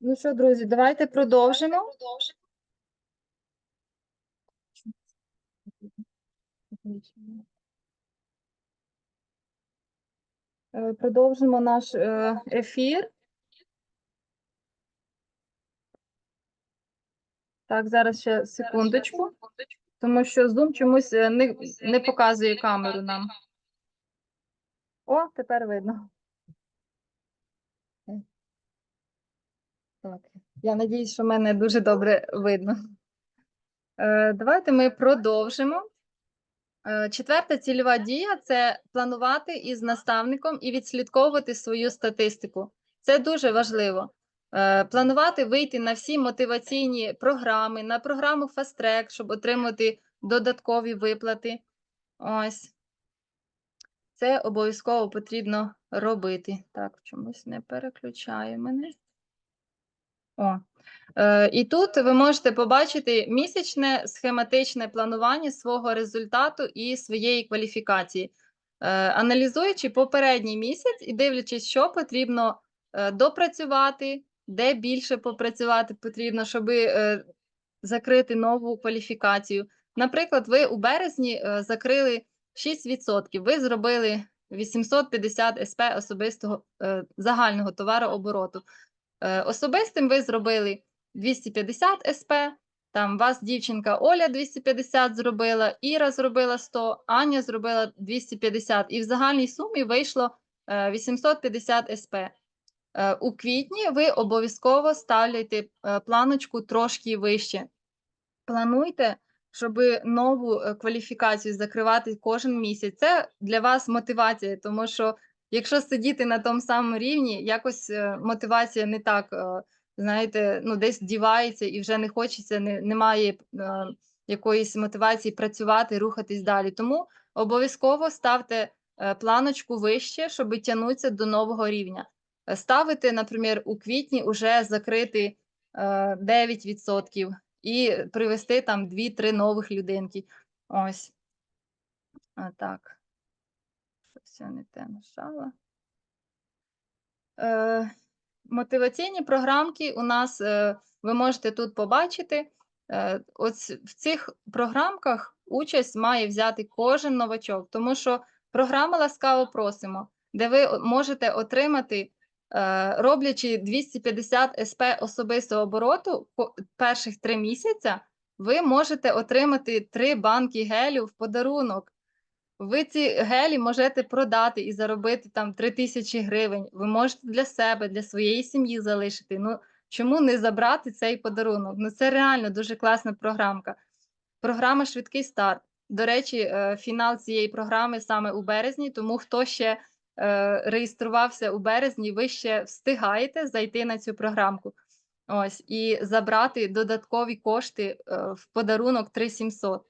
Ну що, друзі, давайте продовжимо. Е, Продовжимо наш е, ефір. Так, зараз ще секундочку, тому що Zoom чомусь е, не, не показує камеру нам. О, тепер видно. Е. Так, я надіюсь, що мене дуже добре видно. Е, Давайте ми продовжимо. Е, Четверта цільова дія це планувати із наставником і відслідковувати свою статистику. Це дуже важливо. Е, Планувати вийти на всі мотиваційні програми, на програму Fast Track, щоб отримати додаткові виплати. Ось. Це обов'язково потрібно робити. Так, чомусь не переключає мене. О. Е, І тут ви можете побачити місячне схематичне планування свого результату і своєї кваліфікації, Е, аналізуючи попередній місяць і дивлячись, що потрібно е, допрацювати, де більше попрацювати потрібно, щоб е, закрити нову кваліфікацію. Наприклад, ви у березні е, закрили 6%, ви зробили 850 СП особистого загального товарообороту. Е, Особистим ви зробили 250 СП, там вас дівчинка Оля 250 зробила, Іра зробила 100, Аня зробила 250, і в загальній сумі вийшло е, 850 СП. Е, У квітні ви обов'язково ставляйте е, планочку трошки вище. Плануйте, щоб нову е, кваліфікацію закривати кожен місяць. Це для вас мотивація, тому що якщо сидіти на тому самому рівні, якось е, мотивація не так, е, знаєте, ну десь дівається і вже не хочеться, не, немає е, якоїсь мотивації працювати, рухатись далі. Тому обов'язково ставте планочку вище, щоб тягнутися до нового рівня. Ставити, наприклад, у квітні вже закрити е, 9% і привести там 2-3 нових людинки. Ось. Так. Щось я не те нажала. Е, мотиваційні програмки у нас е, ви можете тут побачити. Е, ось в цих програмках участь має взяти кожен новачок, тому що програма ласкаво просимо, де ви можете отримати, е, роблячи 250 СП особистого обороту перших три місяця, ви можете отримати три банки гелю в подарунок. Ви ці гелі можете продати і заробити там 3 тисячі гривень. Ви можете для себе, для своєї сім'ї залишити. Ну чому не забрати цей подарунок? Ну це реально дуже класна програмка. Програма Швидкий старт. До речі, е, фінал цієї програми саме у березні, тому хто ще е, реєструвався у березні, ви ще встигаєте зайти на цю програмку. Ось і забрати додаткові кошти е, в подарунок 3700.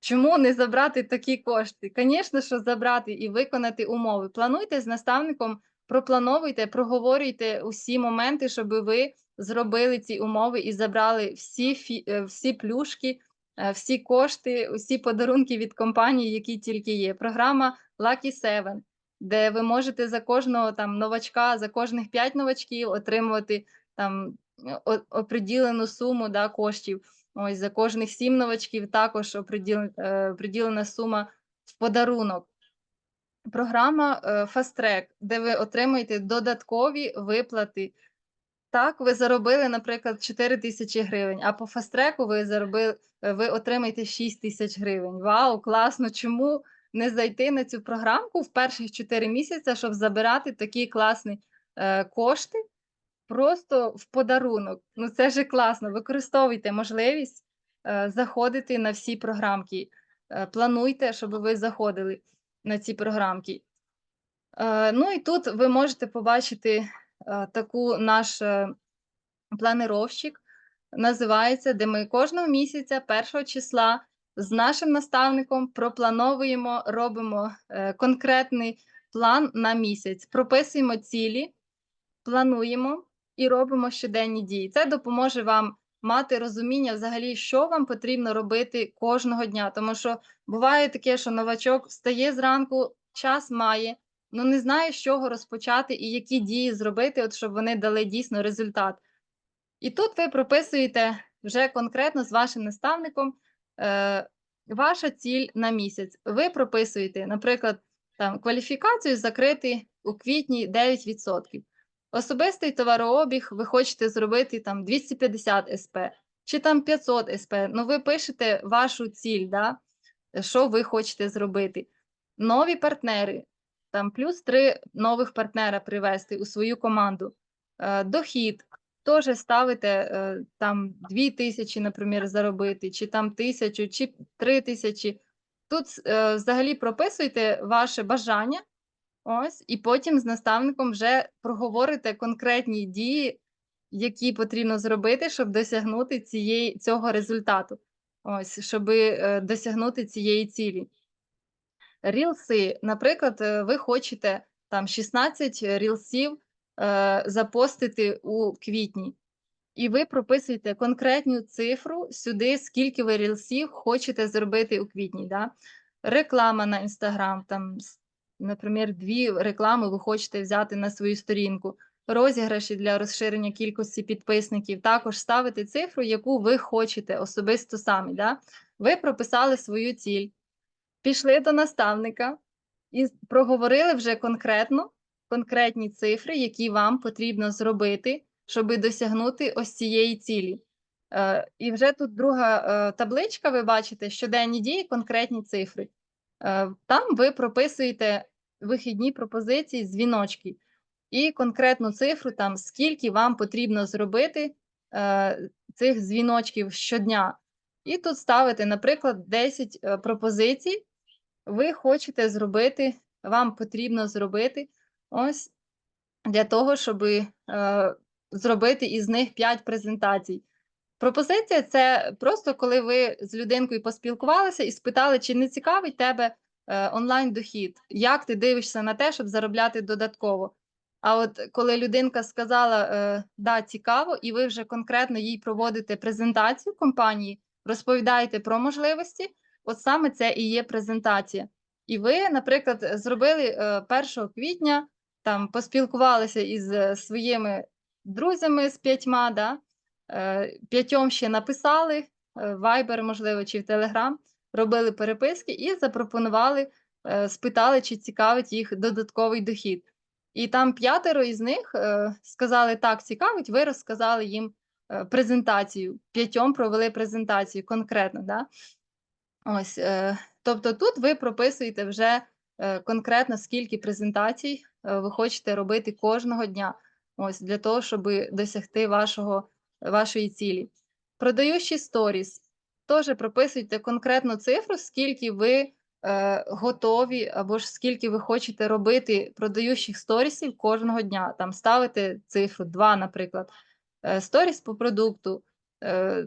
Чому не забрати такі кошти? Звісно, що забрати і виконати умови. Плануйте з наставником, проплановуйте, проговорюйте усі моменти, щоб ви зробили ці умови і забрали всі, е, всі плюшки, е, всі кошти, усі подарунки від компанії, які тільки є. Програма Lucky 7, де ви можете за кожного там новачка, за кожних 5 новачків отримувати там о- оприділену суму да, коштів. Ось за кожних сім новачків також е, приділена сума в подарунок. Програма е, Fast Track, де ви отримуєте додаткові виплати. Так, ви заробили, наприклад, 4 тисячі гривень, а по фастреку ви заробили, е, ви отримаєте 6 тисяч гривень. Вау, класно! Чому не зайти на цю програмку в перших 4 місяці, щоб забирати такі класні кошти просто в подарунок? Ну це ж класно. Використовуйте можливість е, заходити на всі програмки. Е, плануйте, щоб ви заходили на ці програмки. Е, ну і тут ви можете побачити таку наш планировщик, називається, де ми кожного місяця, першого числа, з нашим наставником проплановуємо, робимо конкретний план на місяць, прописуємо цілі, плануємо і робимо щоденні дії. Це допоможе вам мати розуміння взагалі, що вам потрібно робити кожного дня. Тому що буває таке, що новачок встає зранку, час має, ну не знає, з чого розпочати і які дії зробити, от щоб вони дали дійсно результат. І тут ви прописуєте вже конкретно з вашим наставником е, ваша ціль на місяць. Ви прописуєте, наприклад, там кваліфікацію закрити у квітні 9%. Особистий товарообіг ви хочете зробити там 250 СП чи там 500 СП. Ну, ви пишете вашу ціль, да? що ви хочете зробити. Нові партнери, там плюс три нових партнера привести у свою команду. Е, Дохід, теж ставите е, там 2 тисячі, наприклад, заробити, чи там тисячу, чи 3 тисячі. Тут е, взагалі прописуйте ваше бажання, ось, і потім з наставником вже проговорите конкретні дії, які потрібно зробити, щоб досягнути цієї, цього результату. Ось, щоб е, досягнути цієї цілі. Рілси, наприклад, е, ви хочете там 16 рілсів е, запостити у квітні, і ви прописуєте конкретну цифру сюди, скільки ви рілсів хочете зробити у квітні. Да? Реклама на Інстаграм, там, наприклад, дві реклами ви хочете взяти на свою сторінку, розіграші для розширення кількості підписників. Також ставити цифру, яку ви хочете особисто самі. Да? Ви прописали свою ціль, пішли до наставника і проговорили вже конкретно конкретні цифри, які вам потрібно зробити, щоб досягнути ось цієї цілі. Е, і вже тут друга е, табличка, ви бачите, щоденні дії, конкретні цифри. Е, там ви прописуєте вихідні пропозиції, дзвіночки і конкретну цифру, там скільки вам потрібно зробити е, цих дзвіночків щодня. І тут ставите, наприклад, 10 е, пропозицій. Ви хочете зробити, вам потрібно зробити ось для того, щоб е, зробити із них 5 презентацій. Пропозиція це просто коли ви з людинкою поспілкувалися і спитали, чи не цікавить тебе е, онлайн-дохід, як ти дивишся на те, щоб заробляти додатково. А от коли людинка сказала, е, да, цікаво, і ви вже конкретно їй проводите презентацію компанії, розповідаєте про можливості, от саме це і є презентація. І ви, наприклад, зробили е, 1 квітня, там поспілкувалися із е, своїми друзями з п'ятьма, да, е, п'ятьом ще написали, е, Viber, можливо, чи в Telegram, робили переписки і запропонували, е, спитали, чи цікавить їх додатковий дохід. І там п'ятеро із них е, сказали, так, цікавить, ви розказали їм е, презентацію. П'ятьом провели презентацію конкретно. Да? Ось, тобто тут ви прописуєте вже конкретно, скільки презентацій ви хочете робити кожного дня, ось для того, щоб досягти вашого, вашої цілі. Продаючі сторіс, теж прописуйте конкретну цифру, скільки ви е, готові, або ж скільки ви хочете робити продаючих сторісів кожного дня. Там ставите цифру 2, наприклад. Е, Сторіс по продукту. е,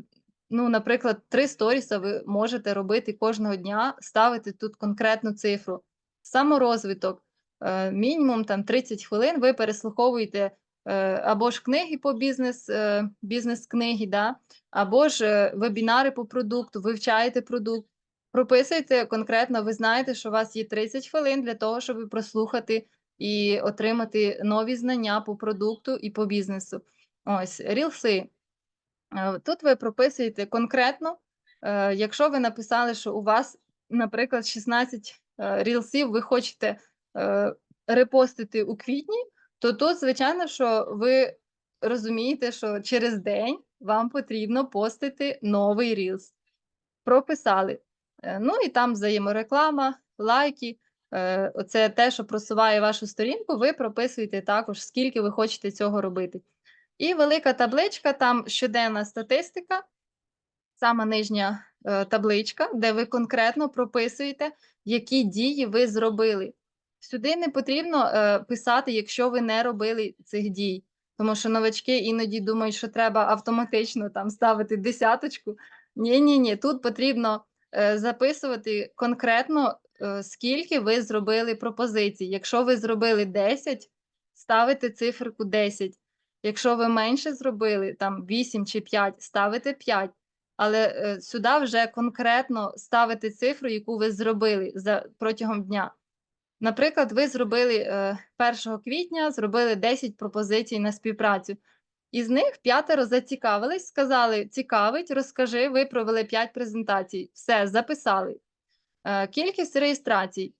Ну, наприклад, три сторіса ви можете робити кожного дня, ставити тут конкретну цифру. Саморозвиток, е, мінімум там 30 хвилин ви переслуховуєте або ж книги по бізнес, е, бізнес-книги, да? або ж е, вебінари по продукту, вивчаєте продукт, прописуєте конкретно, ви знаєте, що у вас є 30 хвилин для того, щоб прослухати і отримати нові знання по продукту і по бізнесу. Ось, рілси. Е, Тут ви прописуєте конкретно, е, якщо ви написали, що у вас, наприклад, 16 е, рілсів ви хочете е, репостити у квітні, то тут, звичайно, що ви розумієте, що через день вам потрібно постити новий рілс. Прописали. Е, Ну і там взаємореклама, лайки. е, Оце те, що просуває вашу сторінку, ви прописуєте також, скільки ви хочете цього робити. І велика табличка, там щоденна статистика, сама нижня е, табличка, де ви конкретно прописуєте, які дії ви зробили. Сюди не потрібно е, писати, якщо ви не робили цих дій, тому що новачки іноді думають, що треба автоматично там ставити десяточку. Ні, ні, ні, тут потрібно е, записувати конкретно, е, скільки ви зробили пропозицій. Якщо ви зробили 10, ставите циферку 10. Якщо ви менше зробили, там 8 чи 5, ставите 5. Але е, сюди вже конкретно ставите цифру, яку ви зробили за, протягом дня. Наприклад, ви зробили е, 1 квітня, зробили 10 пропозицій на співпрацю. Із них п'ятеро зацікавились, сказали: "Цікавить, розкажи". Ви провели 5 презентацій. Все, записали. Е, кількість реєстрацій.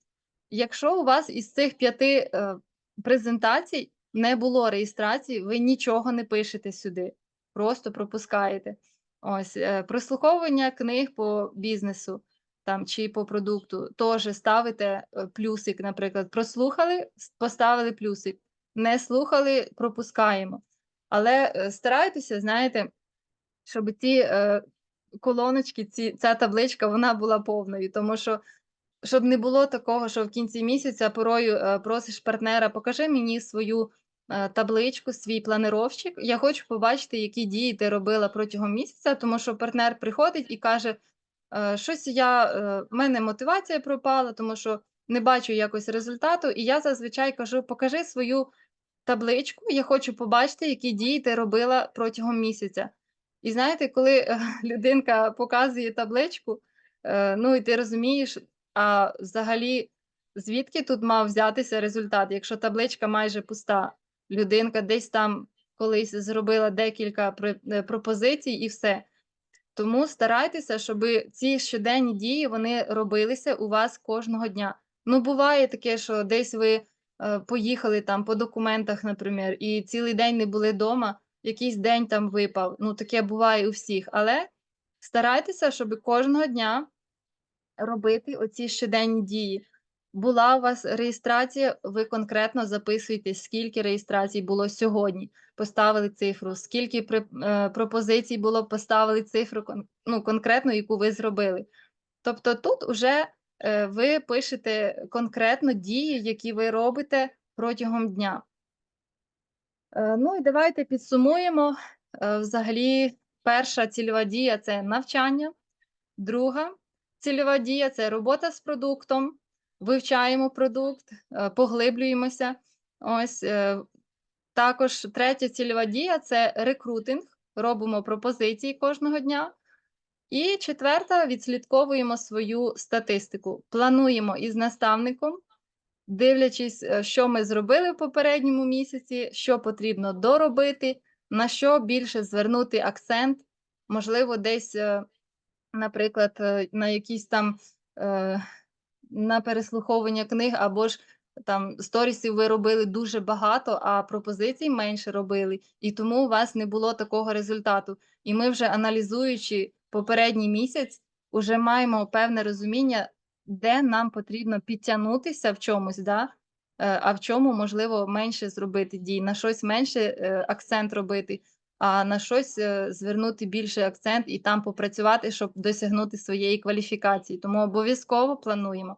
Якщо у вас із цих 5 е, презентацій не було реєстрації, ви нічого не пишете сюди, просто пропускаєте. Ось, е, прослуховування книг по бізнесу там чи по продукту, теж ставите е, плюсик, наприклад. Прослухали, поставили плюсик. Не слухали, пропускаємо. Але е, старайтеся, знаєте, щоб ці е, колоночки, ці, ця табличка, вона була повною, тому що щоб не було такого, що в кінці місяця порою просиш партнера, покажи мені свою табличку, свій планировщик. Я хочу побачити, які дії ти робила протягом місяця, тому що партнер приходить і каже: щось я, е, в мене мотивація пропала, тому що не бачу якось результату. І я зазвичай кажу: покажи свою табличку, я хочу побачити, які дії ти робила протягом місяця. І знаєте, коли е, людинка показує табличку, е, ну і ти розумієш, а взагалі, звідки тут мав взятися результат, якщо табличка майже пуста, людинка десь там колись зробила декілька е, пропозицій і все. Тому старайтеся, щоб ці щоденні дії вони робилися у вас кожного дня. Ну, буває таке, що десь ви е, поїхали там по документах, наприклад, і цілий день не були вдома, якийсь день там випав. Ну, таке буває у всіх. Але старайтеся, щоб кожного дня робити оці щоденні дії. Була у вас реєстрація, ви конкретно записуєте, скільки реєстрацій було сьогодні, поставили цифру, скільки е, пропозицій було, поставили цифру ну, конкретно, яку ви зробили. Тобто тут вже е, ви пишете конкретно дії, які ви робите протягом дня. Е, ну і давайте підсумуємо. Взагалі, перша цільова дія це навчання. Друга цільова дія це робота з продуктом, вивчаємо продукт, е, поглиблюємося. Ось е, також третя цільова дія це рекрутинг, робимо пропозиції кожного дня. І четверта відслідковуємо свою статистику. Плануємо із наставником, дивлячись, е, що ми зробили в попередньому місяці, що потрібно доробити, на що більше звернути акцент, можливо, десь наприклад, на якісь там на переслуховування книг, або ж там сторісів ви робили дуже багато, а пропозицій менше робили, і тому у вас не було такого результату. І ми вже аналізуючи попередній місяць, вже маємо певне розуміння, де нам потрібно підтягнутися в чомусь, да? е, а в чому можливо менше зробити дій, на щось менше е, акцент робити а на щось е, звернути більше акцент і там попрацювати, щоб досягнути своєї кваліфікації. Тому обов'язково плануємо.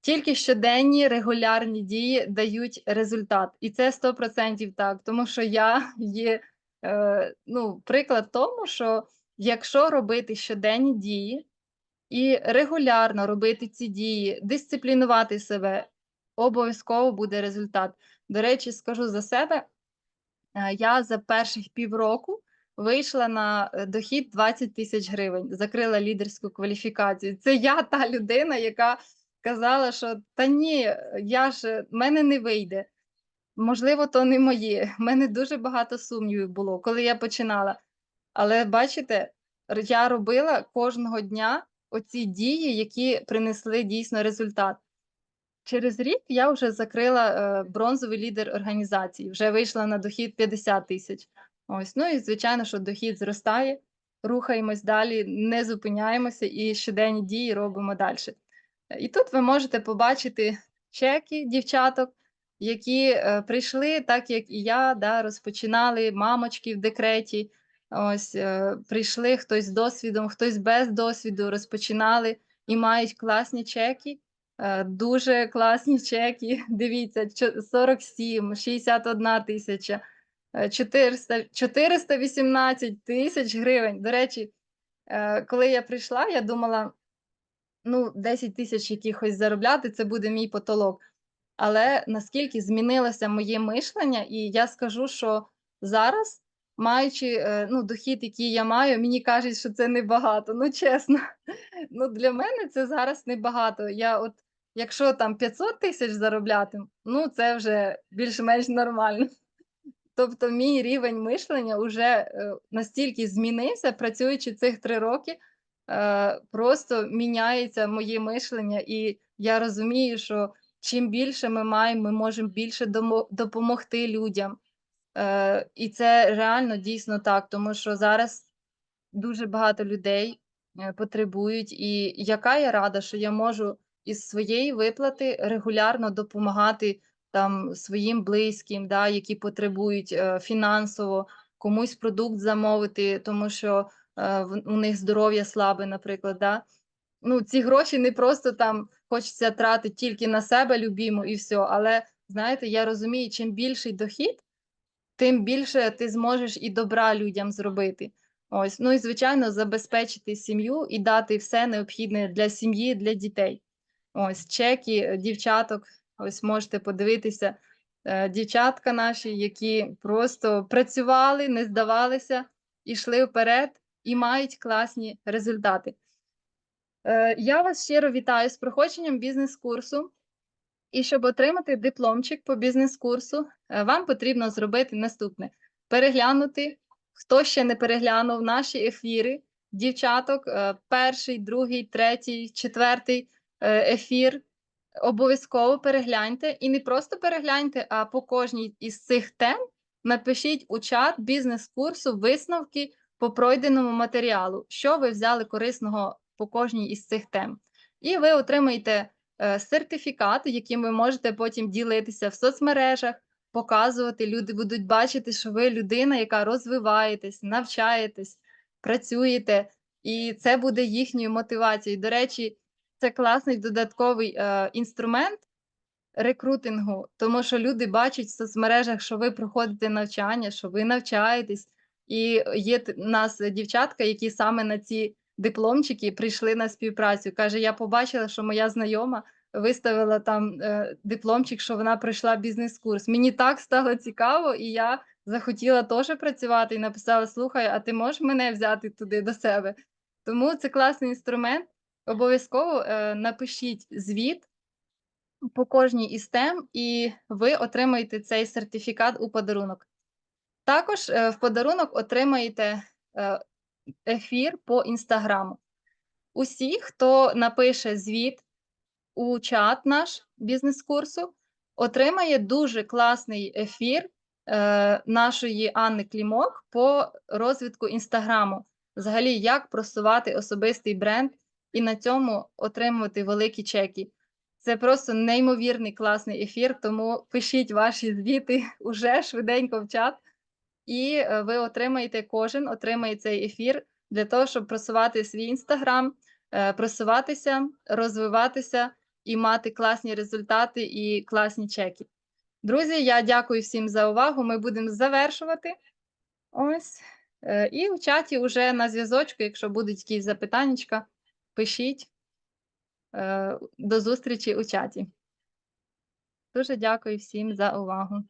Тільки щоденні регулярні дії дають результат, і це 100% так, тому що я є е, ну, приклад тому, що якщо робити щоденні дії і регулярно робити ці дії, дисциплінувати себе, обов'язково буде результат. До речі, скажу за себе, я за перших півроку вийшла на е, дохід 20 тисяч гривень, закрила лідерську кваліфікацію. Це я та людина, яка казала, що та ні, я ж в мене не вийде. Можливо, то не моє. У мене дуже багато сумнівів було, коли я починала. Але бачите, я робила кожного дня оці дії, які принесли дійсно результат. Через рік я вже закрила е, бронзовий лідер організації, вже вийшла на дохід 50 тисяч. Ось, ну і звичайно, що дохід зростає, рухаємось далі, не зупиняємося і щоденні дії робимо далі. І тут ви можете побачити чеки дівчаток, які е, прийшли, так як і я, да, розпочинали мамочки в декреті. Ось е, прийшли хтось з досвідом, хтось без досвіду, розпочинали і мають класні чеки. Е, Дуже класні чеки. Дивіться, 47, 61 тисяча, е, 400, 418 тисяч гривень. До речі, е, коли я прийшла, я думала, ну, 10 тисяч якихось заробляти, це буде мій потолок. Але наскільки змінилося моє мишлення, і я скажу, що зараз, маючи е, ну, дохід, який я маю, мені кажуть, що це небагато. Ну, чесно, ну, для мене це зараз небагато. Я от, якщо там 500 тисяч заробляти, ну це вже більш-менш нормально. Тобто мій рівень мишлення уже е, настільки змінився, працюючи цих 3 роки, е, просто міняється моє мишлення, і я розумію, що чим більше ми маємо, ми можемо більше допомогти людям. Е, і це реально дійсно так, тому що зараз дуже багато людей, потребують, і яка я рада, що я можу із своєї виплати регулярно допомагати там своїм близьким, да, які потребують, е, фінансово, комусь продукт замовити, тому що, е, у них здоров'я слабе, наприклад, да. Ну, ці гроші не просто там хочеться тратити тільки на себе любіму і всьо, але знаєте, я розумію, чим більший дохід, тим більше ти зможеш і добра людям зробити. Ось, ну і звичайно, забезпечити сім'ю і дати все необхідне для сім'ї, для дітей. Ось чеки дівчаток, ось можете подивитися, е, дівчатка наші, які просто працювали, не здавалися, ішли вперед і мають класні результати. Е, я вас щиро вітаю з проходженням бізнес-курсу. І щоб отримати дипломчик по бізнес-курсу, е, вам потрібно зробити наступне: переглянути, хто ще не переглянув наші ефіри, дівчаток, е, перший, другий, третій, четвертий. е, ефір. Обов'язково перегляньте і не просто перегляньте, а по кожній із цих тем напишіть у чат бізнес-курсу висновки по пройденому матеріалу, що ви взяли корисного по кожній із цих тем. І ви отримаєте е, сертифікат, яким ви можете потім ділитися в соцмережах, показувати. Люди будуть бачити, що ви людина, яка розвиваєтесь, навчаєтесь, працюєте, і це буде їхньою мотивацією. До речі, це класний додатковий е, інструмент рекрутингу, тому що люди бачать в соцмережах, що ви проходите навчання, що ви навчаєтесь, і є у нас дівчатка, які саме на ці дипломчики прийшли на співпрацю. Каже: я побачила, що моя знайома виставила там е, дипломчик, що вона пройшла бізнес-курс. Мені так стало цікаво, і я захотіла теж працювати і написала: Слухай, а ти можеш мене взяти туди до себе? Тому це класний інструмент. Обов'язково е, напишіть звіт по кожній із тем, і ви отримаєте цей сертифікат у подарунок. Також е, в подарунок отримаєте е, ефір по інстаграму. Усі, хто напише звіт у чат наш бізнес-курсу, отримає дуже класний ефір нашої Анни Клімок по розвитку інстаграму. Взагалі, як просувати особистий бренд і на цьому отримувати великі чеки. Це просто неймовірний класний ефір, тому пишіть ваші звіти уже швиденько в чат, і е, ви отримаєте, кожен отримає цей ефір для того, щоб просувати свій інстаграм, е, просуватися, розвиватися і мати класні результати і класні чеки. Друзі, я дякую всім за увагу. Ми будемо завершувати. Ось. Е, І в чаті вже на зв'язочку, якщо будуть якісь запитаннячка, пишіть. Е, До зустрічі у чаті. Дуже дякую всім за увагу.